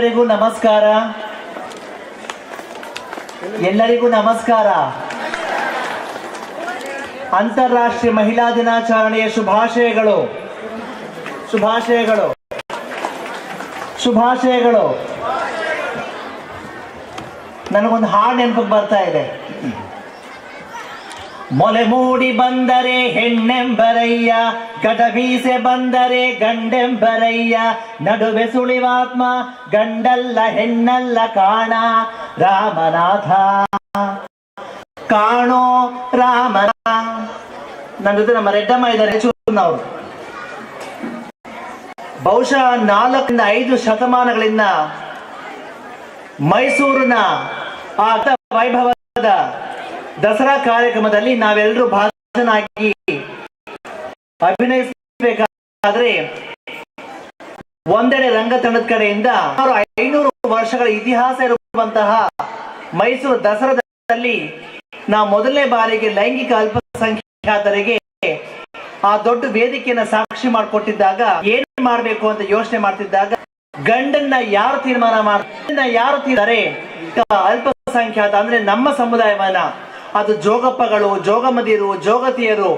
ಎಲ್ಲರಿಗೂ ನಮಸ್ಕಾರ. ಎಲ್ಲರಿಗೂ ನಮಸ್ಕಾರ. ಅಂತಾರಾಷ್ಟ್ರೀಯ ಮಹಿಳಾ ದಿನಾಚರಣೆಯ ಶುಭಾಶಯಗಳು. ಶುಭಾಶಯಗಳು. ಶುಭಾಶಯಗಳು. ನನಗೊಂದು ಹಾಡು ನೆನಪಿಗೆ ಬರ್ತಾ ಇದೆ. ಮೊಲೆ ಮೂಡಿ ಬಂದರೆ ಹೆಣ್ಣೆಂಬರಯ್ಯ ಗಡಬೀಸೆ ಬಂದರೆ ಗಂಡೆಂಬರಯ್ಯ, ನಡುವೆ ಸುಳಿವಾತ್ಮ, ಗಂಡಲ್ಲ ಹೆಣ್ಣಲ್ಲ ಕಾಣ, ರಾಮನಾಥ. ಕಾಣೋ ರಾಮನ. ನನ್ನ ಜೊತೆ ನಮ್ಮ ರೆಡ್ಡಮ್ಮ ಇದ್ದಾರೆ ಚೂರ್ನವರು ಬಹುಶಃ ನಾಲ್ಕರಿಂದ ಐದು ಶತಮಾನಗಳಿಂದ ಮೈಸೂರಿನ ಆತ ವೈಭವದ ದಸರಾ ಕಾರ್ಯಕ್ರಮದಲ್ಲಿ ನಾವೆಲ್ಲರೂ ಭಾಗನಾಗಿ ಅಭಿನಯಿಸಬೇಕಾದ್ರೆ ಒಂದೆಡೆ ರಂಗತಂಡದ ಕಡೆಯಿಂದ ಐನೂರು ವರ್ಷಗಳ ಇತಿಹಾಸ ಇರುವಂತಹ ಮೈಸೂರು ದಸರಾದಲ್ಲಿ ನಾ ಮೊದಲನೇ ಬಾರಿಗೆ ಲೈಂಗಿಕ ಅಲ್ಪಸಂಖ್ಯಾತರಿಗೆ ಆ ದೊಡ್ಡ ವೇದಿಕೆಯನ್ನ ಸಾಕ್ಷಿ ಮಾಡಿಕೊಟ್ಟಿದ್ದಾಗ ಏನ್ ಮಾಡ್ಬೇಕು ಅಂತ ಯೋಚನೆ ಮಾಡ್ತಿದ್ದಾಗ ಗಂಡನ್ನ ಯಾರು ತೀರ್ಮಾನ ಮಾಡ್ತಾರೆ ಯಾರು ತೀರ್ತಾರೆ ಅಲ್ಪಸಂಖ್ಯಾತ ಅಂದ್ರೆ ನಮ್ಮ ಸಮುದಾಯವನ್ನ ಅದು ಜೋಗಪ್ಪಗಳು ಜೋಗಮದಿಯರು ಜೋಗತಿಯರು,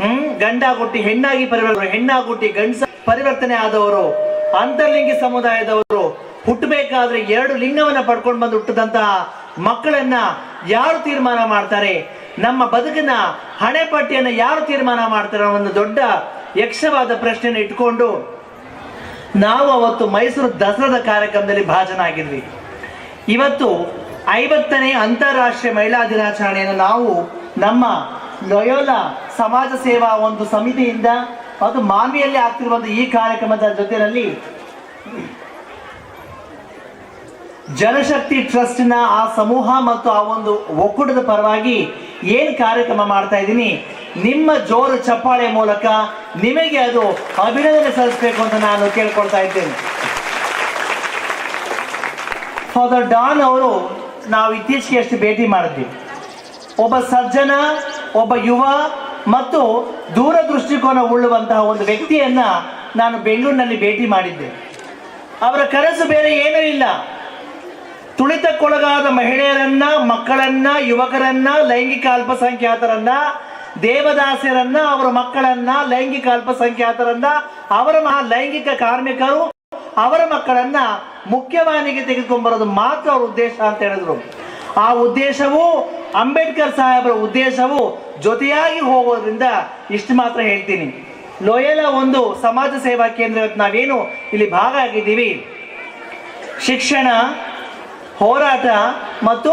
ಹ್ಮ್? ಗಂಡಾಗುಟ್ಟಿ, ಹೆಣ್ಣಾಗಿ ಪರಿವರ್ತನೆ, ಹೆಣ್ಣಾಗುಟ್ಟಿ, ಗಂಡಸ ಪರಿವರ್ತನೆ ಆದವರು, ಅಂತರ್ಲಿಂಗಿ ಸಮುದಾಯದವರು, ಹುಟ್ಟಬೇಕಾದ್ರೆ ಎರಡು ಲಿಂಗವನ್ನ ಪಡ್ಕೊಂಡು ಬಂದು ಹುಟ್ಟದಂತಹ ಮಕ್ಕಳನ್ನ ಯಾರು ತೀರ್ಮಾನ ಮಾಡ್ತಾರೆ? ನಮ್ಮ ಬದುಕಿನ ಹಣೆ ಪಟ್ಟಿಯನ್ನ ಯಾರು ತೀರ್ಮಾನ ಮಾಡ್ತಾರೆ? ಒಂದು ದೊಡ್ಡ ಯಕ್ಷವಾದ ಪ್ರಶ್ನೆಯನ್ನು ಇಟ್ಕೊಂಡು ನಾವು ಅವತ್ತು ಮೈಸೂರು ದಸರಾದ ಕಾರ್ಯಕ್ರಮದಲ್ಲಿ ಭಾಜನಾಗಿದ್ವಿ. ಇವತ್ತು ಐವತ್ತನೇ ಅಂತಾರಾಷ್ಟ್ರೀಯ ಮಹಿಳಾ ದಿನಾಚರಣೆಯನ್ನು ನಾವು ನಮ್ಮ ಲೊಯೋಲ ಸಮಾಜ ಸೇವಾ ಒಂದು ಸಮಿತಿಯಿಂದ, ಅದು ಮಾನ್ವಿಯಲ್ಲಿ ಆಗ್ತಿರುವಂತಹ ಈ ಕಾರ್ಯಕ್ರಮದ ಜೊತೆಯಲ್ಲಿ ಜನಶಕ್ತಿ ಟ್ರಸ್ಟ್ನ ಆ ಸಮೂಹ ಮತ್ತು ಆ ಒಂದು ಒಕ್ಕೂಟದ ಪರವಾಗಿ ಏನು ಕಾರ್ಯಕ್ರಮ ಮಾಡ್ತಾ ಇದ್ದೀನಿ, ನಿಮ್ಮ ಜೋರು ಚಪ್ಪಾಳೆ ಮೂಲಕ ನಿಮಗೆ ಅದು ಅಭಿನಂದನೆ ಸಲ್ಲಿಸಬೇಕು ಅಂತ ನಾನು ಕೇಳ್ಕೊಳ್ತಾ ಇದ್ದೇನೆ. ಫಾದರ್ ಡಾನ್ ಅವರು ನಾವು ಇತ್ತೀಚೆಗೆ ಅಷ್ಟು ಭೇಟಿ ಮಾಡಿದ್ವಿ. ಒಬ್ಬ ಸಜ್ಜನ, ಒಬ್ಬ ಯುವ ಮತ್ತು ದೂರ ದೃಷ್ಟಿಕೋನ ಉಳ್ಳುವಂತಹ ಒಂದು ವ್ಯಕ್ತಿಯನ್ನ ನಾನು ಬೆಂಗಳೂರಿನಲ್ಲಿ ಭೇಟಿ ಮಾಡಿದ್ದೆ. ಅವರ ಕನಸು ಬೇರೆ ಏನೂ ಇಲ್ಲ. ತುಳಿತಕ್ಕೊಳಗಾದ ಮಹಿಳೆಯರನ್ನ, ಮಕ್ಕಳನ್ನ, ಯುವಕರನ್ನ, ಲೈಂಗಿಕ ಅಲ್ಪಸಂಖ್ಯಾತರನ್ನ, ದೇವದಾಸಿಯರನ್ನ, ಅವರ ಮಕ್ಕಳನ್ನ, ಲೈಂಗಿಕ ಅಲ್ಪಸಂಖ್ಯಾತರನ್ನ, ಅವರ ಲೈಂಗಿಕ ಕಾರ್ಮಿಕರು ಅವರ ಮಕ್ಕಳನ್ನ ಮುಖ್ಯವಾಹಿನಿಗೆ ತೆಗೆದುಕೊಂಡ್ಬರೋದು ಮಾತ್ರ ಅವ್ರ ಉದ್ದೇಶ ಅಂತ ಹೇಳಿದ್ರು. ಆ ಉದ್ದೇಶವು ಅಂಬೇಡ್ಕರ್ ಸಾಹೇಬರ ಉದ್ದೇಶವು ಜೊತೆಯಾಗಿ ಹೋಗೋದ್ರಿಂದ ಇಷ್ಟು ಮಾತ್ರ ಹೇಳ್ತೀನಿ. ಲೋಯಲ ಒಂದು ಸಮಾಜ ಸೇವಾ ಕೇಂದ್ರ ನಾವೇನು ಇಲ್ಲಿ ಭಾಗ ಆಗಿದ್ದೀವಿ. ಶಿಕ್ಷಣ, ಹೋರಾಟ ಮತ್ತು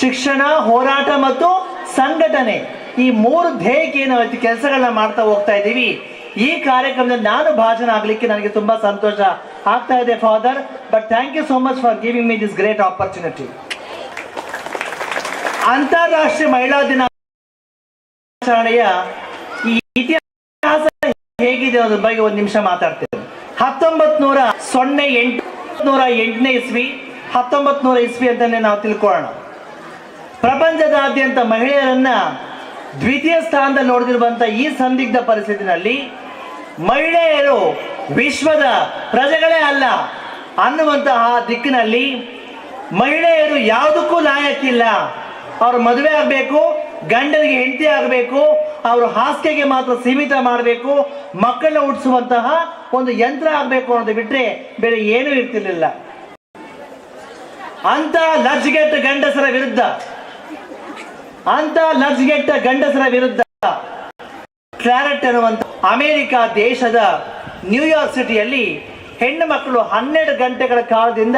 ಶಿಕ್ಷಣ, ಹೋರಾಟ ಮತ್ತು ಸಂಘಟನೆ ಈ ಮೂರು ಧ್ಯೇಯಕ್ಕೆ ಏನು ಕೆಲಸಗಳನ್ನ ಮಾಡ್ತಾ ಹೋಗ್ತಾ ಇದ್ದೀವಿ. ಈ ಕಾರ್ಯಕ್ರಮದಲ್ಲಿ ನಾನು ಭಾಷಣ ಆಗ್ಲಿಕ್ಕೆ ನನಗೆ ತುಂಬಾ ಸಂತೋಷ ಆಗ್ತಾ ಇದೆ father but thank you so much for giving me this great opportunity ಅಂತಾರಾಷ್ಟ್ರೀಯ ಮಹಿಳಾ ದಿನಾಚರಣೆಯ ಈ ಇತಿಹಾಸ ಹೇಗಿದೆ ಅನ್ನೋದ್ರ ಬಗ್ಗೆ ಒಂದು ನಿಮಿಷ ಮಾತಾಡ್ತೇನೆ. ಹತ್ತೊಂಬತ್ ನೂರ ಸೊನ್ನೆ ಎಂಟು ನೂರ ಎಂಟನೇ ಇಸ್ವಿ ಹತ್ತೊಂಬತ್ ನೂರ ಇಸ್ವಿ ಅಂತಾನೆ ನಾವು ತಿಳ್ಕೊಳ್ಳೋಣ. ಪ್ರಪಂಚದಾದ್ಯಂತ ಮಹಿಳೆಯರನ್ನ ದ್ವಿತೀಯ ಸ್ಥಾನದಲ್ಲಿ ನೋಡದಿರುವಂತ ಈ ಸಂದಿಗ್ಧ ಪರಿಸ್ಥಿತಿನಲ್ಲಿ ಮಹಿಳೆಯರು ವಿಶ್ವದ ಪ್ರಜೆಗಳೇ ಅಲ್ಲ ಅನ್ನುವಂತಹ ದಿಕ್ಕಿನಲ್ಲಿ ಮಹಿಳೆಯರು ಯಾವುದಕ್ಕೂ ಲಾಯಕ್ಕಿಲ್ಲ ಅವ್ರ ಮದುವೆ ಆಗಬೇಕು, ಗಂಡನಿಗೆ ಹೆಂಡತಿ ಆಗಬೇಕು, ಅವರು ಹಾಸಿಗೆಗೆ ಮಾತ್ರ ಸೀಮಿತ ಮಾಡಬೇಕು, ಮಕ್ಕಳನ್ನ ಹುಟ್ಟಿಸುವಂತಹ ಒಂದು ಯಂತ್ರ ಆಗಬೇಕು ಅನ್ನೋದು ಬಿಟ್ಟರೆ ಬೇರೆ ಏನೂ ಇರ್ತಿರ್ಲಿಲ್ಲ. ಅಂತ ಲಜ್ಗೆಟ್ಟ ಗಂಡಸರ ವಿರುದ್ಧ ಅಂತ ಲಜ್ಗೆಟ್ಟ ಗಂಡಸರ ವಿರುದ್ಧ ಕ್ಲಾರೆಟ್ ಅನ್ನುವಂತ ಅಮೆರಿಕ ದೇಶದ ನ್ಯೂಯಾರ್ಕ್ ಸಿಟಿಯಲ್ಲಿ ಹೆಣ್ಣು ಮಕ್ಕಳು ಹನ್ನೆರಡು ಗಂಟೆಗಳ ಕಾಲದಿಂದ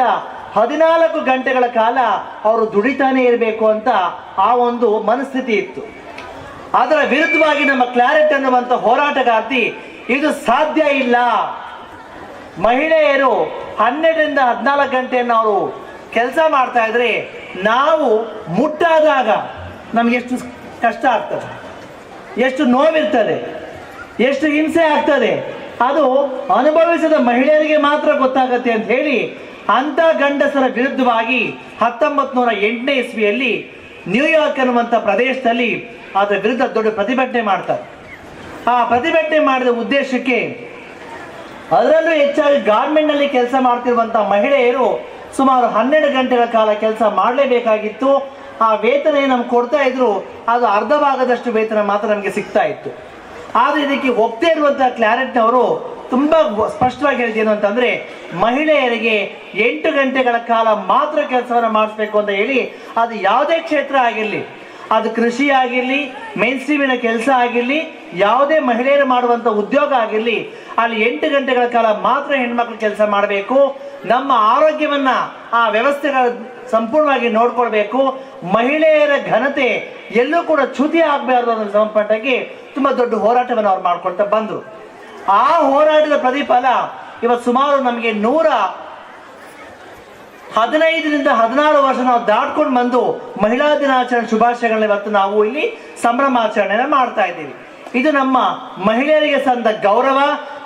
ಹದಿನಾಲ್ಕು ಗಂಟೆಗಳ ಕಾಲ ಅವರು ದುಡಿತಾನೆ ಇರಬೇಕು ಅಂತ ಆ ಒಂದು ಮನಸ್ಥಿತಿ ಇತ್ತು. ಅದರ ವಿರುದ್ಧವಾಗಿ ನಮ್ಮ ಕ್ಲಾರೆಟ್ ಅನ್ನುವಂಥ ಹೋರಾಟಗಾರ್ತಿ, ಇದು ಸಾಧ್ಯ ಇಲ್ಲ. ಮಹಿಳೆಯರು ಹನ್ನೆರಡರಿಂದ ಹದಿನಾಲ್ಕು ಗಂಟೆಯನ್ನು ಅವರು ಕೆಲಸ ಮಾಡ್ತಾ ಇದ್ರೆ ನಾವು ಮುಟ್ಟಾದಾಗ ನಮ್ಗೆ ಎಷ್ಟು ಕಷ್ಟ ಆಗ್ತದೆ. ಎಷ್ಟು ನೋವಿರ್ತದೆ. ಎಷ್ಟು ಹಿಂಸೆ ಆಗ್ತದೆ? ಅದು ಅನುಭವಿಸಿದ ಮಹಿಳೆಯರಿಗೆ ಮಾತ್ರ ಗೊತ್ತಾಗತ್ತೆ ಅಂತ ಹೇಳಿ ಅಂತ ಗಂಡಸರ ವಿರುದ್ಧವಾಗಿ ಹತ್ತೊಂಬತ್ ನೂರ ಎಂಟನೇ ಇಸ್ವಿಯಲ್ಲಿ ನ್ಯೂಯಾರ್ಕ್ ಅನ್ನುವಂಥ ಪ್ರದೇಶದಲ್ಲಿ ಅದರ ವಿರುದ್ಧ ದೊಡ್ಡ ಪ್ರತಿಭಟನೆ ಮಾಡ್ತಾರೆ. ಆ ಪ್ರತಿಭಟನೆ ಮಾಡಿದ ಉದ್ದೇಶಕ್ಕೆ ಅದರಲ್ಲೂ ಹೆಚ್ಚಾಗಿ ಗಾರ್ಮೆಂಟ್ನಲ್ಲಿ ಕೆಲಸ ಮಾಡ್ತಿರುವಂಥ ಮಹಿಳೆಯರು ಸುಮಾರು ಹನ್ನೆರಡು ಗಂಟೆಗಳ ಕಾಲ ಕೆಲಸ ಮಾಡಲೇಬೇಕಾಗಿತ್ತು. ಆ ವೇತನ ಏನು ನಮ್ಗೆ ಕೊಡ್ತಾ ಇದ್ರು, ಅದು ಅರ್ಧ ಭಾಗದಷ್ಟು ವೇತನ ಮಾತ್ರ ನಮಗೆ ಸಿಗ್ತಾ ಇತ್ತು. ಆದ್ರೆ ಇದಕ್ಕೆ ಒಪ್ಪದೇ ಇರುವಂತಹ ಕ್ಲಾರೆಟ್ನವರು ತುಂಬಾ ಸ್ಪಷ್ಟವಾಗಿ ಹೇಳಿದ್ದೇನು ಅಂತಂದ್ರೆ, ಮಹಿಳೆಯರಿಗೆ ಎಂಟು ಗಂಟೆಗಳ ಕಾಲ ಮಾತ್ರ ಕೆಲಸವನ್ನು ಮಾಡಿಸ್ಬೇಕು ಅಂತ ಹೇಳಿ, ಅದು ಯಾವುದೇ ಕ್ಷೇತ್ರ ಆಗಿರಲಿ, ಅದು ಕೃಷಿ ಆಗಿರಲಿ ಮೇನ್ ಸ್ಟ್ರೀಮಿನ ಕೆಲಸ ಆಗಿರಲಿ, ಯಾವುದೇ ಮಹಿಳೆಯರು ಮಾಡುವಂಥ ಉದ್ಯೋಗ ಆಗಿರಲಿ, ಅಲ್ಲಿ ಎಂಟು ಗಂಟೆಗಳ ಕಾಲ ಮಾತ್ರ ಹೆಣ್ಮಕ್ಳು ಕೆಲಸ ಮಾಡಬೇಕು, ನಮ್ಮ ಆರೋಗ್ಯವನ್ನ ಆ ವ್ಯವಸ್ಥೆಗಳ ಸಂಪೂರ್ಣವಾಗಿ ನೋಡ್ಕೊಳ್ಬೇಕು, ಮಹಿಳೆಯರ ಘನತೆ ಎಲ್ಲೂ ಕೂಡ ಚ್ಯುತಿ ಆಗಬಾರ್ದು ಅನ್ನೋ ಸಂಬಂಧಪಟ್ಟಾಗಿ ತುಂಬಾ ದೊಡ್ಡ ಹೋರಾಟವನ್ನು ಅವ್ರು ಮಾಡ್ಕೊಳ್ತಾ ಬಂದರು. ಆ ಹೋರಾಟದ ಪ್ರತಿಫಲ ಇವತ್ತು ಸುಮಾರು ನಮಗೆ ನೂರ ಹದಿನೈದರಿಂದ ಹದಿನಾರು ವರ್ಷ ನಾವು ದಾಟ್ಕೊಂಡು ಬಂದು ಮಹಿಳಾ ದಿನಾಚರಣೆ ಶುಭಾಶಯಗಳನ್ನ ಇವತ್ತು ನಾವು ಇಲ್ಲಿ ಸಂಭ್ರಮಾಚರಣೆಯನ್ನು ಮಾಡ್ತಾ ಇದ್ದೀವಿ. ಇದು ನಮ್ಮ ಮಹಿಳೆಯರಿಗೆ ಸಂದ ಗೌರವ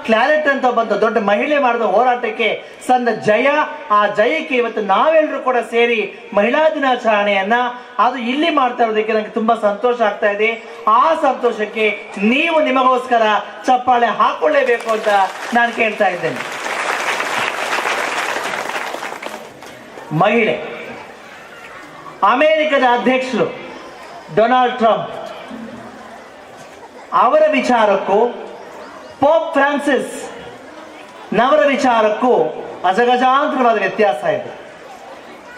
ಕ್ಲಾರೆಟ್ ಅಂತ ಬಂದ ದೊಡ್ಡ ಮಹಿಳೆ ಮಾಡಿದ ಹೋರಾಟಕ್ಕೆ ಸಂದ ಜಯ. ಆ ಜಯಕ್ಕೆ ಇವತ್ತು ನಾವೆಲ್ಲರೂ ಕೂಡ ಸೇರಿ ಮಹಿಳಾ ದಿನಾಚರಣೆಯನ್ನ ಅದು ಇಲ್ಲಿ ಮಾಡ್ತಾ ಇರೋದಕ್ಕೆ ನನಗೆ ತುಂಬಾ ಸಂತೋಷ ಆಗ್ತಾ ಇದೆ. ಆ ಸಂತೋಷಕ್ಕೆ ನೀವು ನಿಮಗೋಸ್ಕರ ಚಪ್ಪಾಳೆ ಹಾಕೊಳ್ಳೇಬೇಕು ಅಂತ ನಾನು ಕೇಳ್ತಾ ಇದ್ದೇನೆ. ಮಹಿಳೆ, ಅಮೆರಿಕದ ಅಧ್ಯಕ್ಷರು ಡೊನಾಲ್ಡ್ ಟ್ರಂಪ್ ಅವರ ವಿಚಾರಕ್ಕೂ ಪೋಪ್ ಫ್ರಾನ್ಸಿಸ್ ನವರ ವಿಚಾರಕ್ಕೂ ಅಜಗಜಾಂತರವಾದ ವ್ಯತ್ಯಾಸ ಇದೆ.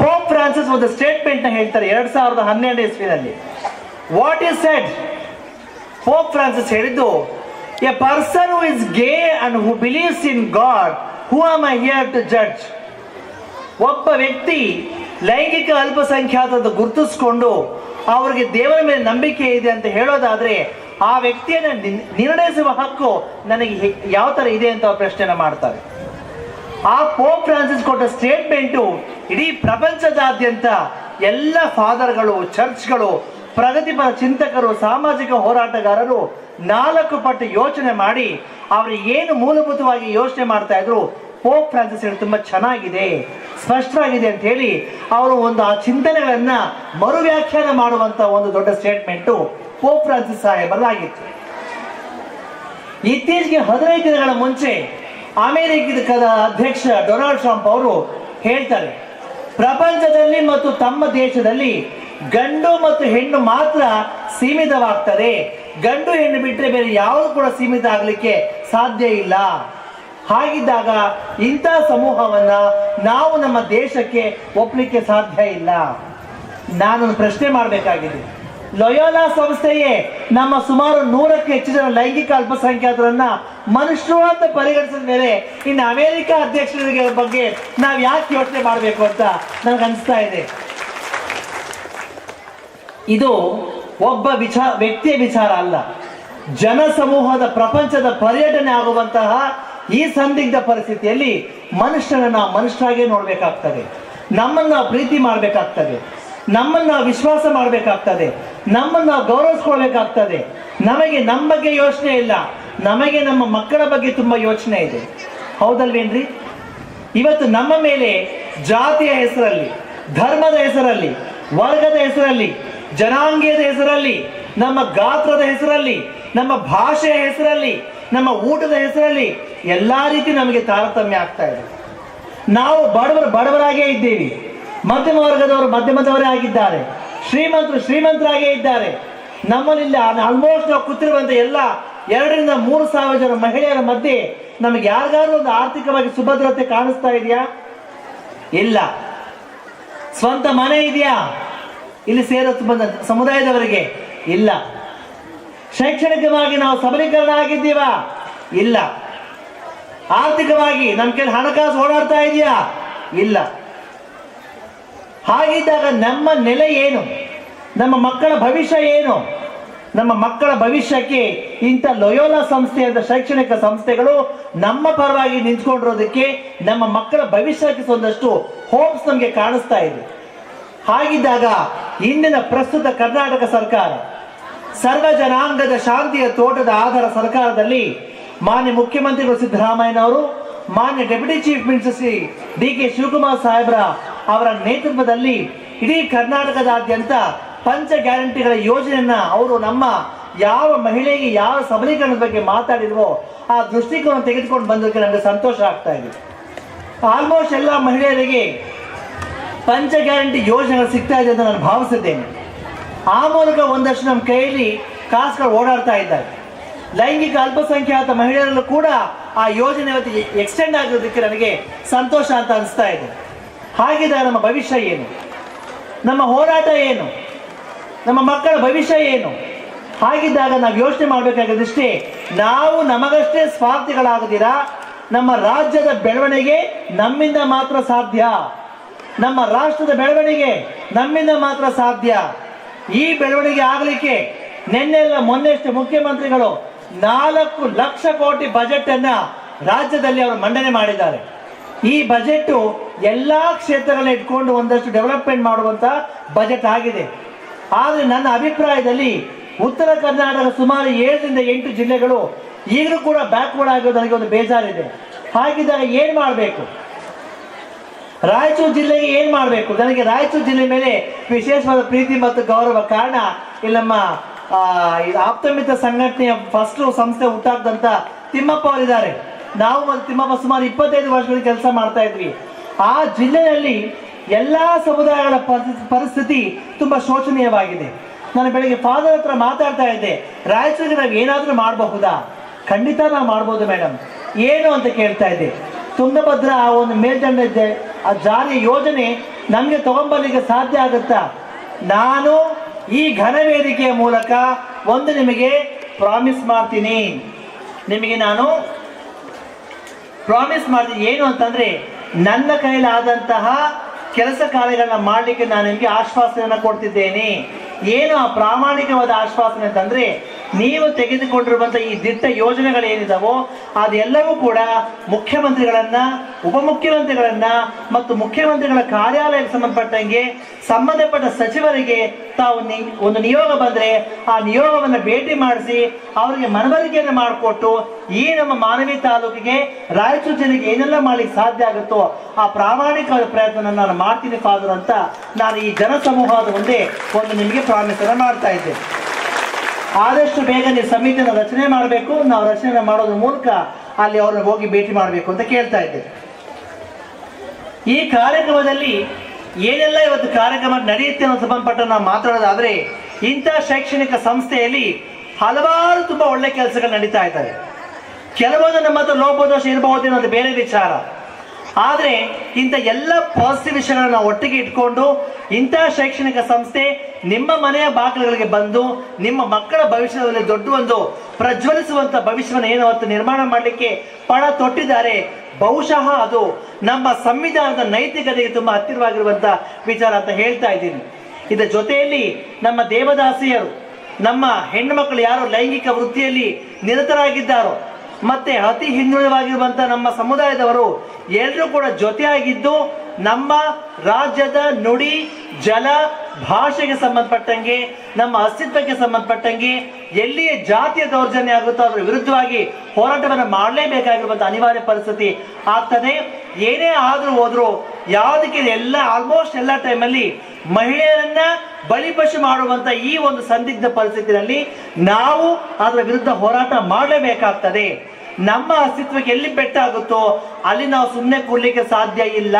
ಪೋಪ್ ಫ್ರಾನ್ಸಿಸ್ ಒಂದು ಸ್ಟೇಟ್ಮೆಂಟ್ನ ಹೇಳ್ತಾರೆ ಎರಡ್ ಸಾವಿರದ ಹನ್ನೆರಡು ಇಸ್ವಿನಲ್ಲಿ. What is said Pope Francis ಹೇಳಿದ್ದು a person who is gay and who believes in God who am I here to judge ಒಬ್ಬ ವ್ಯಕ್ತಿ ಲೈಂಗಿಕ ಅಲ್ಪಸಂಖ್ಯಾತದ ಗುರುತಿಸಿಕೊಂಡು ಅವರಿಗೆ ದೇವರ ಮೇಲೆ ನಂಬಿಕೆ ಇದೆ ಅಂತ ಹೇಳೋದಾದ್ರೆ ಆ ವ್ಯಕ್ತಿಯನ್ನು ನಿರ್- ನಿರ್ಣಯಿಸುವ ಹಕ್ಕು ನನಗೆ ಯಾವ ತರ ಇದೆ ಅಂತ ಪ್ರಶ್ನೆ ಮಾಡ್ತಾರೆ. ಆ ಪೋಪ್ ಫ್ರಾನ್ಸಿಸ್ ಕೊಟ್ಟ ಸ್ಟೇಟ್ಮೆಂಟು ಇಡೀ ಪ್ರಪಂಚದಾದ್ಯಂತ ಎಲ್ಲ ಫಾದರ್ಗಳು ಚರ್ಚ್ಗಳು ಪ್ರಗತಿಪರ ಚಿಂತಕರು, ಸಾಮಾಜಿಕ ಹೋರಾಟಗಾರರು ನಾಲ್ಕು ಪಟ್ಟು ಯೋಚನೆ ಮಾಡಿ ಅವರು ಏನು ಮೂಲಭೂತವಾಗಿ ಯೋಚನೆ ಮಾಡ್ತಾ ಇದ್ರು ಪೋಪ್ ಫ್ರಾನ್ಸಿಸ್ ಹೇಳಿ ತುಂಬಾ ಚೆನ್ನಾಗಿದೆ, ಸ್ಪಷ್ಟವಾಗಿದೆ ಅಂತ ಹೇಳಿ ಅವರು ಒಂದು ಆ ಚಿಂತನೆಗಳನ್ನ ಮರು ವ್ಯಾಖ್ಯಾನ ಮಾಡುವಂತ ಒಂದು ದೊಡ್ಡ ಸ್ಟೇಟ್ಮೆಂಟು ಪೋಪ್ ಫ್ರಾನ್ಸಿಸ್ ಸಾಹೇಬರದಾಗಿತ್ತು ಇತ್ತೀಚೆಗೆ ಹದಿನೈದು ದಿನಗಳ ಮುಂಚೆ ಅಮೆರಿಕದ ಅಧ್ಯಕ್ಷ ಡೊನಾಲ್ಡ್ ಟ್ರಂಪ್ ಅವರು ಹೇಳ್ತಾರೆ, ಪ್ರಪಂಚದಲ್ಲಿ ಮತ್ತು ತಮ್ಮ ದೇಶದಲ್ಲಿ ಗಂಡು ಮತ್ತು ಹೆಣ್ಣು ಮಾತ್ರ ಸೀಮಿತವಾಗ್ತದೆ. ಗಂಡು ಹೆಣ್ಣು ಬಿಟ್ಟರೆ ಬೇರೆ ಯಾವುದು ಕೂಡ ಸೀಮಿತ ಆಗಲಿಕ್ಕೆ ಸಾಧ್ಯ ಇಲ್ಲ. ಹಾಗಿದ್ದಾಗ ಇಂಥ ಸಮೂಹವನ್ನ ನಾವು ನಮ್ಮ ದೇಶಕ್ಕೆ ಒಪ್ಪಲಿಕ್ಕೆ ಸಾಧ್ಯ ಇಲ್ಲ. ನಾನೊಂದು ಪ್ರಶ್ನೆ ಮಾಡಬೇಕಾಗಿದೆ. ಲೊಯೋಲಾ ಸಂಸ್ಥೆಯೇ ನಮ್ಮ ಸುಮಾರು ನೂರಕ್ಕೆ ಹೆಚ್ಚು ಜನ ಲೈಂಗಿಕ ಅಲ್ಪಸಂಖ್ಯಾತರನ್ನ ಮನುಷ್ಯರು ಅಂತ ಪರಿಗಣಿಸಿದ ಮೇಲೆ ಇನ್ನು ಅಮೆರಿಕ ಅಧ್ಯಕ್ಷರಿಗೆ ಬಗ್ಗೆ ನಾವು ಯಾಕೆ ಯೋಚನೆ ಮಾಡಬೇಕು ಅಂತ ನನಗೆ ಅನಿಸ್ತಾ ಇದೆ. ಇದು ಒಬ್ಬ ವಿಚಾರ ವ್ಯಕ್ತಿಯ ವಿಚಾರ ಅಲ್ಲ. ಜನ ಸಮೂಹದ ಪ್ರಪಂಚದ ಪರ್ಯಟನೆ ಆಗುವಂತಹ ಈ ಸಂದಿಗ್ಧ ಪರಿಸ್ಥಿತಿಯಲ್ಲಿ ಮನುಷ್ಯನ ನಾವು ಮನುಷ್ಯರಾಗೇ ನೋಡಬೇಕಾಗ್ತದೆ. ನಮ್ಮನ್ನು ಪ್ರೀತಿ ಮಾಡಬೇಕಾಗ್ತದೆ. ನಮ್ಮನ್ನು ವಿಶ್ವಾಸ ಮಾಡಬೇಕಾಗ್ತದೆ. ನಮ್ಮನ್ನು ನಾವು ಗೌರವಿಸ್ಕೊಳ್ಬೇಕಾಗ್ತದೆ. ನಮಗೆ ನಮ್ಮ ಬಗ್ಗೆ ಯೋಚನೆ ಇಲ್ಲ. ನಮಗೆ ನಮ್ಮ ಮಕ್ಕಳ ಬಗ್ಗೆ ತುಂಬ ಯೋಚನೆ ಇದೆ. ಹೌದಲ್ವೇನ್ರಿ? ಇವತ್ತು ನಮ್ಮ ಮೇಲೆ ಜಾತಿಯ ಹೆಸರಲ್ಲಿ, ಧರ್ಮದ ಹೆಸರಲ್ಲಿ, ವರ್ಗದ ಹೆಸರಲ್ಲಿ, ಜನಾಂಗೀಯದ ಹೆಸರಲ್ಲಿ, ನಮ್ಮ ಗಾತ್ರದ ಹೆಸರಲ್ಲಿ, ನಮ್ಮ ಭಾಷೆಯ ಹೆಸರಲ್ಲಿ, ನಮ್ಮ ಊಟದ ಹೆಸರಲ್ಲಿ ಎಲ್ಲ ರೀತಿ ನಮಗೆ ತಾರತಮ್ಯ ಆಗ್ತಾ ಇದೆ. ನಾವು ಬಡವರು ಬಡವರಾಗೇ ಇದ್ದೀವಿ. ಮಧ್ಯಮ ವರ್ಗದವರು ಮಧ್ಯಮದವರೇ ಆಗಿದ್ದಾರೆ. ಶ್ರೀಮಂತರು ಶ್ರೀಮಂತರಾಗೇ ಇದ್ದಾರೆ. ನಮ್ಮಲ್ಲಿ ಆಲ್ಮೋಸ್ಟ್ ನಾವು ಕೂತಿರುವಂತ ಎಲ್ಲ ಎರಡರಿಂದ ಮೂರು ಸಾವಿರ ಜನ ಮಹಿಳೆಯರ ಮಧ್ಯೆ ನಮಗೆ ಯಾರಿಗಾದ್ರೂ ಒಂದು ಆರ್ಥಿಕವಾಗಿ ಸುಭದ್ರತೆ ಕಾಣಿಸ್ತಾ ಇದೆಯಾ? ಇಲ್ಲ. ಸ್ವಂತ ಮನೆ ಇದೆಯಾ? ಇಲ್ಲಿ ಸೇರೋ ಬಂದ ಸಮುದಾಯದವರಿಗೆ ಇಲ್ಲ. ಶೈಕ್ಷಣಿಕವಾಗಿ ನಾವು ಸಬಲೀಕರಣ ಆಗಿದ್ದೀವಾ? ಇಲ್ಲ. ಆರ್ಥಿಕವಾಗಿ ನಮ್ಮ ಕೈಲಿ ಹಣಕಾಸು ಓಡಾಡ್ತಾ ಇದೆಯಾ? ಇಲ್ಲ. ಹಾಗಿದ್ದಾಗ ನಮ್ಮ ನೆಲೆ ಏನು? ನಮ್ಮ ಮಕ್ಕಳ ಭವಿಷ್ಯ ಏನು? ನಮ್ಮ ಮಕ್ಕಳ ಭವಿಷ್ಯಕ್ಕೆ ಇಂಥ ಲೊಯೋಲಾ ಸಂಸ್ಥೆ ಅಂತ ಶೈಕ್ಷಣಿಕ ಸಂಸ್ಥೆಗಳು ನಮ್ಮ ಪರವಾಗಿ ನಿಂತ್ಕೊಂಡಿರೋದಕ್ಕೆ ನಮ್ಮ ಮಕ್ಕಳ ಭವಿಷ್ಯಕ್ಕೆ ಒಂದಷ್ಟು ಹೋಪ್ಸ್ ನಮಗೆ ಕಾಣಿಸ್ತಾ ಇದೆ. ಹಾಗಿದ್ದಾಗ ಇಂದಿನ ಪ್ರಸ್ತುತ ಕರ್ನಾಟಕ ಸರ್ಕಾರ, ಸರ್ವ ಜನಾಂಗದ ಶಾಂತಿಯ ತೋಟದ ಆಧಾರ ಸರ್ಕಾರದಲ್ಲಿ ಮಾನ್ಯ ಮುಖ್ಯಮಂತ್ರಿಗಳು ಸಿದ್ದರಾಮಯ್ಯನವರು, ಮಾನ್ಯ deputy chief minister Shri D K Shivakumar ಸಾಹೇಬ್ರ ಅವರ ನೇತೃತ್ವದಲ್ಲಿ ಇಡೀ ಕರ್ನಾಟಕದಾದ್ಯಂತ ಪಂಚ ಗ್ಯಾರಂಟಿಗಳ ಯೋಜನೆಯನ್ನ ಅವರು ನಮ್ಮ ಯಾವ ಮಹಿಳೆಗೆ ಯಾವ ಸಬಲೀಕರಣದ ಬಗ್ಗೆ ಮಾತಾಡಿದ್ವೋ ಆ ದೃಷ್ಟಿಕೋನ ತೆಗೆದುಕೊಂಡು ಬಂದಕ್ಕೆ ನನಗೆ ಸಂತೋಷ ಆಗ್ತಾ ಇದೆ. ಆಲ್ಮೋಸ್ಟ್ ಎಲ್ಲ ಮಹಿಳೆಯರಿಗೆ ಪಂಚ ಗ್ಯಾರಂಟಿ ಯೋಜನೆಗಳು ಸಿಗ್ತಾ ಇದೆ ಅಂತ ನಾನು ಭಾವಿಸಿದ್ದೇನೆ ಆ ಮೂಲಕ ಒಂದಷ್ಟು ನಮ್ಮ ಕೈಯಲ್ಲಿ ಕಾಸುಗಳು ಓಡಾಡ್ತಾ ಇದ್ದಾರೆ. ಲೈಂಗಿಕ ಅಲ್ಪಸಂಖ್ಯಾತ ಮಹಿಳೆಯರಲ್ಲೂ ಕೂಡ ಆ ಯೋಜನೆ ಎಕ್ಸ್ಟೆಂಡ್ ಆಗಿರೋದಕ್ಕೆ ನನಗೆ ಸಂತೋಷ ಅಂತ ಅನಿಸ್ತಾ ಇದೆ. ಹಾಗಿದ್ದಾಗ ನಮ್ಮ ಭವಿಷ್ಯ ಏನು? ನಮ್ಮ ಹೋರಾಟ ಏನು? ನಮ್ಮ ಮಕ್ಕಳ ಭವಿಷ್ಯ ಏನು? ಹಾಗಿದ್ದಾಗ ನಾವು ಯೋಚನೆ ಮಾಡಬೇಕಾಗಿದ್ದಷ್ಟೇ ನಾವು ನಮಗಷ್ಟೇ ಸ್ವಾರ್ಥಿಗಳಾಗದಿರಾ? ನಮ್ಮ ರಾಜ್ಯದ ಬೆಳವಣಿಗೆ ನಮ್ಮಿಂದ ಮಾತ್ರ ಸಾಧ್ಯ? ನಮ್ಮ ರಾಷ್ಟ್ರದ ಬೆಳವಣಿಗೆ ನಮ್ಮಿಂದ ಮಾತ್ರ ಸಾಧ್ಯ? ಈ ಬೆಳವಣಿಗೆ ಆಗಲಿಕ್ಕೆ ನಿನ್ನೆಲ್ಲ ಮೊನ್ನೆಷ್ಟು ಮುಖ್ಯಮಂತ್ರಿಗಳು ನಾಲ್ಕು ಲಕ್ಷ ಕೋಟಿ ಬಜೆಟ್ ಅನ್ನ ರಾಜ್ಯದಲ್ಲಿ ಅವರು ಮಂಡನೆ ಮಾಡಿದ್ದಾರೆ. ಈ ಬಜೆಟ್ ಎಲ್ಲ ಕ್ಷೇತ್ರಗಳನ್ನ ಇಟ್ಕೊಂಡು ಒಂದಷ್ಟು ಡೆವಲಪ್ಮೆಂಟ್ ಮಾಡುವಂತ ಬಜೆಟ್ ಆಗಿದೆ. ಆದರೆ ನನ್ನ ಅಭಿಪ್ರಾಯದಲ್ಲಿ ಉತ್ತರ ಕರ್ನಾಟಕ ಸುಮಾರು ಏಳರಿಂದ ಎಂಟು ಜಿಲ್ಲೆಗಳು ಈಗಲೂ ಕೂಡ ಬ್ಯಾಕ್ವರ್ಡ್ ಆಗಿರೋದು ನನಗೆ ಒಂದು ಬೇಜಾರಿದೆ. ಹಾಗಿದ್ದಾಗ ಏನು ಮಾಡಬೇಕು? ರಾಯಚೂರು ಜಿಲ್ಲೆಗೆ ಏನು ಮಾಡಬೇಕು? ನನಗೆ ರಾಯಚೂರು ಜಿಲ್ಲೆ ಮೇಲೆ ವಿಶೇಷವಾದ ಪ್ರೀತಿ ಮತ್ತು ಗೌರವ ಕಾರಣ ಇಲ್ಲಿ ನಮ್ಮ ಆಪ್ತಮಿತ ಸಂಘಟನೆಯ ಫಸ್ಟ್ ಸಂಸ್ಥೆ ಹುಟ್ಟಾಕ್ದಂತ ತಿಮ್ಮಪ್ಪ ಅವರಿದ್ದಾರೆ. ನಾವು ತಿಮ್ಮಪ್ಪ ಸುಮಾರು ಇಪ್ಪತ್ತೈದು ವರ್ಷಗಳ ಕೆಲಸ ಮಾಡ್ತಾ ಇದ್ವಿ. ಆ ಜಿಲ್ಲೆಯಲ್ಲಿ ಎಲ್ಲ ಸಮುದಾಯಗಳ ಪರಿಸ್ಥಿತಿ- ಪರಿಸ್ಥಿತಿ ತುಂಬಾ ಶೋಚನೀಯವಾಗಿದೆ. ನಾನು ಬೆಳಿಗ್ಗೆ ಫಾದರ್ ಹತ್ರ ಮಾತಾಡ್ತಾ ಇದ್ದೆ, ರಾಯಚೂರಿಗೆ ನಾವು ಏನಾದರೂ ಮಾಡಬಹುದಾ? ಖಂಡಿತ ನಾವು ಮಾಡ್ಬೋದು ಮೇಡಮ್ ಏನು ಅಂತ ಕೇಳ್ತಾ ಇದ್ದೆ. ತುಂಗಭದ್ರ ಆ ಒಂದು ಮೇಲ್ದಂಡ ಇದೆ, ಆ ಜಾರಿ ಯೋಜನೆ ನಮಗೆ ತಗೊಂಬರ್ಲಿಕ್ಕೆ ಸಾಧ್ಯ ಆಗುತ್ತಾ? ನಾನು ಈ ಘನ ವೇದಿಕೆಯ ಮೂಲಕ ಒಂದು ನಿಮಗೆ ಪ್ರಾಮಿಸ್ ಮಾಡ್ತೀನಿ. ನಿಮಗೆ ನಾನು ಪ್ರಾಮಿಸ್ ಮಾಡಿದ್ವಿ ಏನು ಅಂತಂದ್ರೆ, ನನ್ನ ಕೈಲಾದಂತಹ ಕೆಲಸ ಕಾರ್ಯಗಳನ್ನ ಮಾಡಲಿಕ್ಕೆ ನಾನು ನಿಮಗೆ ಆಶ್ವಾಸನೆಯನ್ನು ಕೊಡ್ತಿದ್ದೇನೆ. ಏನು ಆ ಪ್ರಾಮಾಣಿಕವಾದ ಆಶ್ವಾಸನೆ ಅಂತಂದ್ರೆ ನೀವು ತೆಗೆದುಕೊಂಡಿರುವಂಥ ಈ ದಿಟ್ಟ ಯೋಜನೆಗಳೇನಿದಾವೋ ಅದೆಲ್ಲವೂ ಕೂಡ ಮುಖ್ಯಮಂತ್ರಿಗಳನ್ನ, ಉಪಮುಖ್ಯಮಂತ್ರಿಗಳನ್ನ ಮತ್ತು ಮುಖ್ಯಮಂತ್ರಿಗಳ ಕಾರ್ಯಾಲಯಕ್ಕೆ ಸಂಬಂಧಪಟ್ಟಂಗೆ ಸಂಬಂಧಪಟ್ಟ ಸಚಿವರಿಗೆ ತಾವು ಒಂದು ನಿಯೋಗ ಬಂದ್ರೆ ಆ ನಿಯೋಗವನ್ನು ಭೇಟಿ ಮಾಡಿಸಿ ಅವರಿಗೆ ಮನವರಿಕೆಯನ್ನು ಮಾಡಿಕೊಟ್ಟು ಈ ನಮ್ಮ ಮಾನವಿ ತಾಲೂಕಿಗೆ, ರಾಯಚೂರು ಜಿಲ್ಲೆಗೆ ಏನೆಲ್ಲ ಮಾಡಲಿಕ್ಕೆ ಸಾಧ್ಯ ಆಗುತ್ತೋ ಆ ಪ್ರಾಮಾಣಿಕ ಪ್ರಯತ್ನ ನಾನು ಮಾಡ್ತೀನಿ ಫಾದರ್ ಅಂತ ನಾನು ಈ ಜನ ಸಮೂಹದ ಮುಂದೆ ಒಂದು ನಿಮಗೆ ಪ್ರಾಮಿಸನ್ನು ಮಾಡ್ತಾ ಇದ್ದೆ ಆದಷ್ಟು ಬೇಗ ನೀವು ಸಮಿತಿಯನ್ನು ರಚನೆ ಮಾಡಬೇಕು. ನಾವು ರಚನೆ ಮಾಡೋದ್ರ ಮೂಲಕ ಅಲ್ಲಿ ಅವ್ರನ್ನ ಹೋಗಿ ಭೇಟಿ ಮಾಡಬೇಕು ಅಂತ ಕೇಳ್ತಾ ಇದ್ದೆ. ಈ ಕಾರ್ಯಕ್ರಮದಲ್ಲಿ ಏನೆಲ್ಲ ಇವತ್ತು ಕಾರ್ಯಕ್ರಮ ನಡೆಯುತ್ತೆ ಅನ್ನೋ ಸಂಬಂಧಪಟ್ಟ ನಾವು ಮಾತಾಡೋದಾದ್ರೆ, ಇಂಥ ಶೈಕ್ಷಣಿಕ ಸಂಸ್ಥೆಯಲ್ಲಿ ಹಲವಾರು ತುಂಬಾ ಒಳ್ಳೆ ಕೆಲಸಗಳು ನಡೀತಾ ಇದ್ದಾವೆ. ಕೆಲವೊಂದು ನಮ್ಮ ಹತ್ರ ಲೋಪದೋಷ ಇರಬಹುದು ಅನ್ನೋದು ಬೇರೆ ವಿಚಾರ. ಆದರೆ ಇಂಥ ಎಲ್ಲ ಪಾಸಿಟಿವ್ ವಿಷಯಗಳನ್ನ ಒಟ್ಟಿಗೆ ಇಟ್ಕೊಂಡು ಇಂಥ ಶೈಕ್ಷಣಿಕ ಸಂಸ್ಥೆ ನಿಮ್ಮ ಮನೆಯ ಬಾಗಿಲುಗಳಿಗೆ ಬಂದು ನಿಮ್ಮ ಮಕ್ಕಳ ಭವಿಷ್ಯದಲ್ಲಿ ದೊಡ್ಡ ಒಂದು ಪ್ರಜ್ವಲಿಸುವಂತ ಭವಿಷ್ಯವನ್ನು ಏನು ಅವತ್ತು ನಿರ್ಮಾಣ ಮಾಡಲಿಕ್ಕೆ ಪಣ ತೊಟ್ಟಿದ್ದಾರೆ. ಬಹುಶಃ ಅದು ನಮ್ಮ ಸಂವಿಧಾನದ ನೈತಿಕತೆಗೆ ತುಂಬಾ ಹತ್ತಿರವಾಗಿರುವಂಥ ವಿಚಾರ ಅಂತ ಹೇಳ್ತಾ ಇದ್ದೀನಿ. ಇದರ ಜೊತೆಯಲ್ಲಿ ನಮ್ಮ ದೇವದಾಸಿಯರು, ನಮ್ಮ ಹೆಣ್ಣು ಮಕ್ಕಳು ಯಾರು ಲೈಂಗಿಕ ವೃತ್ತಿಯಲ್ಲಿ ನಿರತರಾಗಿದ್ದಾರೋ ಮತ್ತೆ ಅತಿ ಹಿಂದುಳಿದವಾಗಿರುವಂತ ನಮ್ಮ ಸಮುದಾಯದವರು ಎಲ್ಲರೂ ಕೂಡ ಜೊತೆಯಾಗಿದ್ದು ನಮ್ಮ ರಾಜ್ಯದ ನುಡಿ, ಜಲ, ಭಾಷೆಗೆ ಸಂಬಂಧಪಟ್ಟಂಗೆ, ನಮ್ಮ ಅಸ್ತಿತ್ವಕ್ಕೆ ಸಂಬಂಧಪಟ್ಟಂಗೆ ಎಲ್ಲಿಯ ಜಾತಿಯ ದೌರ್ಜನ್ಯ ಆಗುತ್ತೋ ಅದರ ವಿರುದ್ಧವಾಗಿ ಹೋರಾಟವನ್ನು ಮಾಡಲೇಬೇಕಾಗಿರುವಂತ ಅನಿವಾರ್ಯ ಪರಿಸ್ಥಿತಿ ಆಗ್ತದೆ. ಏನೇ ಆದರೂ ಹೋದ್ರು ಯಾವುದಕ್ಕೆ ಎಲ್ಲ ಆಲ್ಮೋಸ್ಟ್ ಎಲ್ಲ ಟೈಮಲ್ಲಿ ಮಹಿಳೆಯರನ್ನ ಬಲಿಪಶು ಮಾಡುವಂತ ಈ ಒಂದು ಸಂದಿಗ್ಧ ಪರಿಸ್ಥಿತಿಯಲ್ಲಿ ನಾವು ಅದರ ವಿರುದ್ಧ ಹೋರಾಟ ಮಾಡಲೇಬೇಕಾಗ್ತದೆ ನಮ್ಮ ಅಸ್ತಿತ್ವಕ್ಕೆ ಎಲ್ಲಿ ಪೆಟ್ಟಾಗುತ್ತೋ ಅಲ್ಲಿ ನಾವು ಸುಮ್ಮನೆ ಕೂಡ್ಲಿಕ್ಕೆ ಸಾಧ್ಯ ಇಲ್ಲ.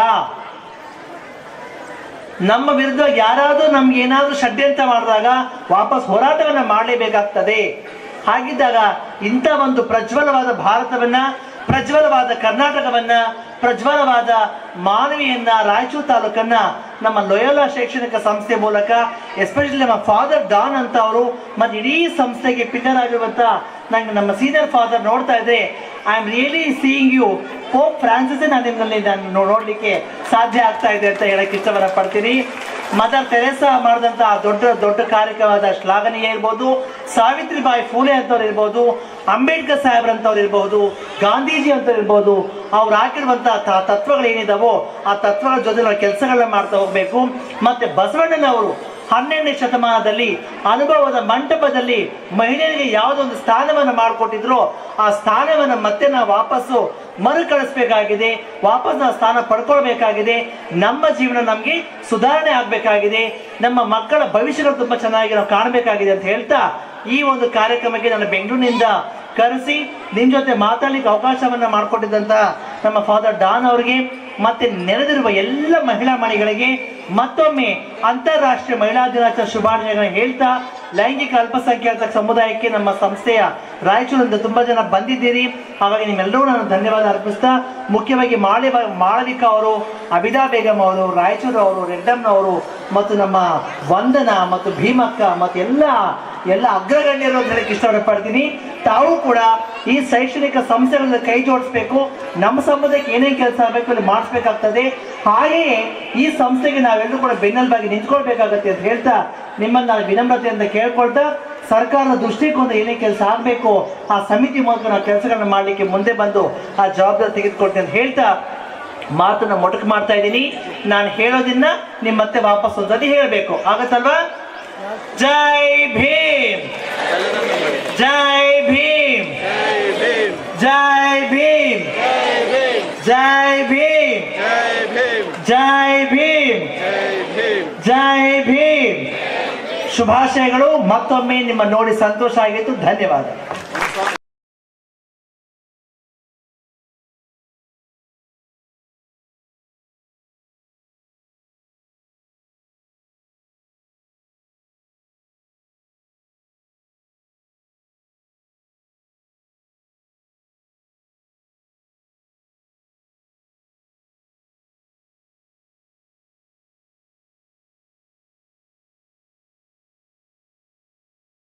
ನಮ್ಮ ವಿರುದ್ಧ ಯಾರಾದರೂ ನಮ್ಗೆ ಏನಾದರೂ ಷಡ್ಯಂತ್ರ ಮಾಡಿದಾಗ ವಾಪಸ್ ಹೋರಾಟವನ್ನ ಮಾಡಲೇಬೇಕಾಗ್ತದೆ. ಹಾಗಿದ್ದಾಗ ಇಂಥ ಒಂದು ಪ್ರಜ್ವಲವಾದ ಭಾರತವನ್ನ ಪ್ರಜ್ವಲವಾದ ಕರ್ನಾಟಕವನ್ನ, ಪ್ರಜ್ವಲವಾದ ಮಾನವಿಯನ್ನ ರಾಯಚೂರು ತಾಲೂಕನ್ನ ನಮ್ಮ ಲೊಯೋಲಾ ಶೈಕ್ಷಣಿಕ ಸಂಸ್ಥೆ ಮೂಲಕ ಎಸ್ಪೆಷಲಿ ನಮ್ಮ ಫಾದರ್ ಡಾನ್ ಅಂತ ಅವರು ಮತ್ತು ಇಡೀ ಸಂಸ್ಥೆಗೆ ಪಿಲ್ಲರ್ ಆಗಿರುವಂತ ನಂಗೆ ನಮ್ಮ ಸೀನಿಯರ್ ಫಾದರ್ ನೋಡ್ತಾ ಇದ್ರೆ I am really seeing you Pope Francis ನಾನು ನಿಮ್ಮಲ್ಲಿ ನಾನು ನೋಡಲಿಕ್ಕೆ ಸಾಧ್ಯ ಆಗ್ತಾ ಇದೆ ಅಂತ ಹೇಳಕ್ಕೆ ಇಷ್ಟವನ್ನ ಪಡ್ತೀನಿ. ಮದರ್ ತೆರೇಸಾ ಮಾಡಿದಂತಹ ದೊಡ್ಡ ದೊಡ್ಡ ಕಾರ್ಯಕ್ರಮದ ಶ್ಲಾಘನೀಯ ಇರ್ಬೋದು, ಸಾವಿತ್ರಿಬಾಯಿ ಫೂಲೆ ಅಂತವ್ರು ಇರ್ಬೋದು ಅಂಬೇಡ್ಕರ್ ಸಾಹೇಬ್ರಂಥವ್ರು ಇರ್ಬೋದು ಗಾಂಧೀಜಿ ಅಂತ ಇರ್ಬೋದು ಅವ್ರು ತತ್ವಗಳು ತತ್ವಗಳೇನಿದಾವೋ ಆ ತತ್ವಗಳ ಜೊತೆ ನಾವು ಕೆಲಸಗಳನ್ನ ಮಾಡ್ತಾ ಹೋಗ್ಬೇಕು. ಮತ್ತೆ ಬಸವಣ್ಣನವರು ಹನ್ನೆರಡನೇ ಶತಮಾನದಲ್ಲಿ ಅನುಭವದ ಮಂಟಪದಲ್ಲಿ ಮಹಿಳೆಯರಿಗೆ ಯಾವುದೊಂದು ಸ್ಥಾನವನ್ನು ಮಾಡಿಕೊಟ್ಟಿದ್ರು ಆ ಸ್ಥಾನವನ್ನು ಮತ್ತೆ ನಾವು ವಾಪಸ್ಸು ಮರುಕಳಿಸ್ಬೇಕಾಗಿದೆ ವಾಪಸ್ ನಾವು ಸ್ಥಾನ ಪಡ್ಕೊಳ್ಬೇಕಾಗಿದೆ, ನಮ್ಮ ಜೀವನ ನಮಗೆ ಸುಧಾರಣೆ ಆಗಬೇಕಾಗಿದೆ, ನಮ್ಮ ಮಕ್ಕಳ ಭವಿಷ್ಯಗಳು ತುಂಬ ಚೆನ್ನಾಗಿ ನಾವು ಕಾಣಬೇಕಾಗಿದೆ ಅಂತ ಹೇಳ್ತಾ ಈ ಒಂದು ಕಾರ್ಯಕ್ರಮಕ್ಕೆ ನಾನು ಬೆಂಗಳೂರಿನಿಂದ ಕರೆಸಿ ನಿಮ್ಮ ಜೊತೆ ಮಾತಾಡಲಿಕ್ಕೆ ಅವಕಾಶವನ್ನು ಮಾಡಿಕೊಟ್ಟಿದ್ದಂಥ ನಮ್ಮ ಫಾದರ್ ಡಾನ್ ಅವರಿಗೆ, ಮತ್ತೆ ನೆರೆದಿರುವ ಎಲ್ಲ ಮಹಿಳಾ ಮಣಿಗಳಿಗೆ ಮತ್ತೊಮ್ಮೆ ಅಂತಾರಾಷ್ಟ್ರೀಯ ಮಹಿಳಾ ದಿನಾಚರಣೆ ಶುಭಾಶಯಗಳನ್ನು ಹೇಳ್ತಾ, ಲೈಂಗಿಕ ಅಲ್ಪಸಂಖ್ಯಾತ ಸಮುದಾಯಕ್ಕೆ ನಮ್ಮ ಸಂಸ್ಥೆಯ ರಾಯಚೂರಿಂದ ತುಂಬಾ ಜನ ಬಂದಿದ್ದೀರಿ. ಹಾಗಾಗಿ ನಿಮ್ಮೆಲ್ಲರೂ ನಾನು ಧನ್ಯವಾದ ಅರ್ಪಿಸ್ತಾ, ಮುಖ್ಯವಾಗಿ ಮಾಳಿ ಮಾಳವಿಕಾ ಅವರು, ಅಬಿದಾ ಬೇಗಮ್ ಅವರು, ರಾಯಚೂರು ಅವರು ರೆಡ್ಡಮ್ನವರು ಮತ್ತು ನಮ್ಮ ವಂದನ ಮತ್ತು ಭೀಮಕ್ಕ ಮತ್ತು ಎಲ್ಲ ಎಲ್ಲ ಅಗ್ರಗಣ್ಯರು ಅಂತ ಹೇಳಕ್ಕೆ ಇಷ್ಟಪಡ್ತೀನಿ ತಾವು ಕೂಡ ಈ ಶೈಕ್ಷಣಿಕ ಸಂಸ್ಥೆಗಳನ್ನು ಕೈ ಜೋಡಿಸ್ಬೇಕು. ನಮ್ಮ ಸಮುದಾಯಕ್ಕೆ ಏನೇನು ಕೆಲಸ ಆಗಬೇಕು ಅಲ್ಲಿ ಮಾಡಿಸ್ಬೇಕಾಗ್ತದೆ. ಹಾಗೆಯೇ ಈ ಸಂಸ್ಥೆಗೆ ನಾವೆಲ್ಲರೂ ಕೂಡ ಬೆನ್ನೆಲುಬಾಗಿ ನಿಂತ್ಕೊಳ್ಬೇಕಾಗತ್ತೆ ಅಂತ ಹೇಳ್ತಾ ನಿಮ್ಮನ್ನು ನಾನು ವಿನಮ್ರತೆಯಿಂದ ಕೇಳ್ಕೊಳ್ತಾ ಸರ್ಕಾರದ ದೃಷ್ಟಿಕೋನ ಏನೇ ಕೆಲಸ ಆಗಬೇಕು, ಆ ಸಮಿತಿ ಮೂಲಕ ನಾವು ಕೆಲಸಗಳನ್ನ ಮಾಡಲಿಕ್ಕೆ ಮುಂದೆ ಬಂದು ಆ ಜವಾಬ್ದಾರಿ ತೆಗೆದುಕೊಳ್ತೇನೆ ಅಂತ ಹೇಳ್ತಾ ಮಾತನ್ನ ಮೊಟಕು ಮಾಡ್ತಾ ಇದ್ದೀನಿ. ನಾನು ಹೇಳೋದನ್ನ ನಿಮ್ಮ ಮತ್ತೆ ವಾಪಸ್ ಒಂದ್ಸತಿ ಹೇಳಬೇಕು. ಆಗತ್ತಲ್ವಾ? ಜೈ ಭೀಮ್. ಜೈ ಭೀಮ್. ಜೈ ಭೀಮ್. ಜೈ ಭೀಮ್. ಜೈ ಭೀಮ್. ಜೈ ಭೀಮ್. ಶುಭಾಶಯಗಳು ಮತ್ತೊಮ್ಮೆ ನಿಮ್ಮ ನೋಡಿ ಸಂತೋಷ ಆಗಿತ್ತು ಧನ್ಯವಾದ.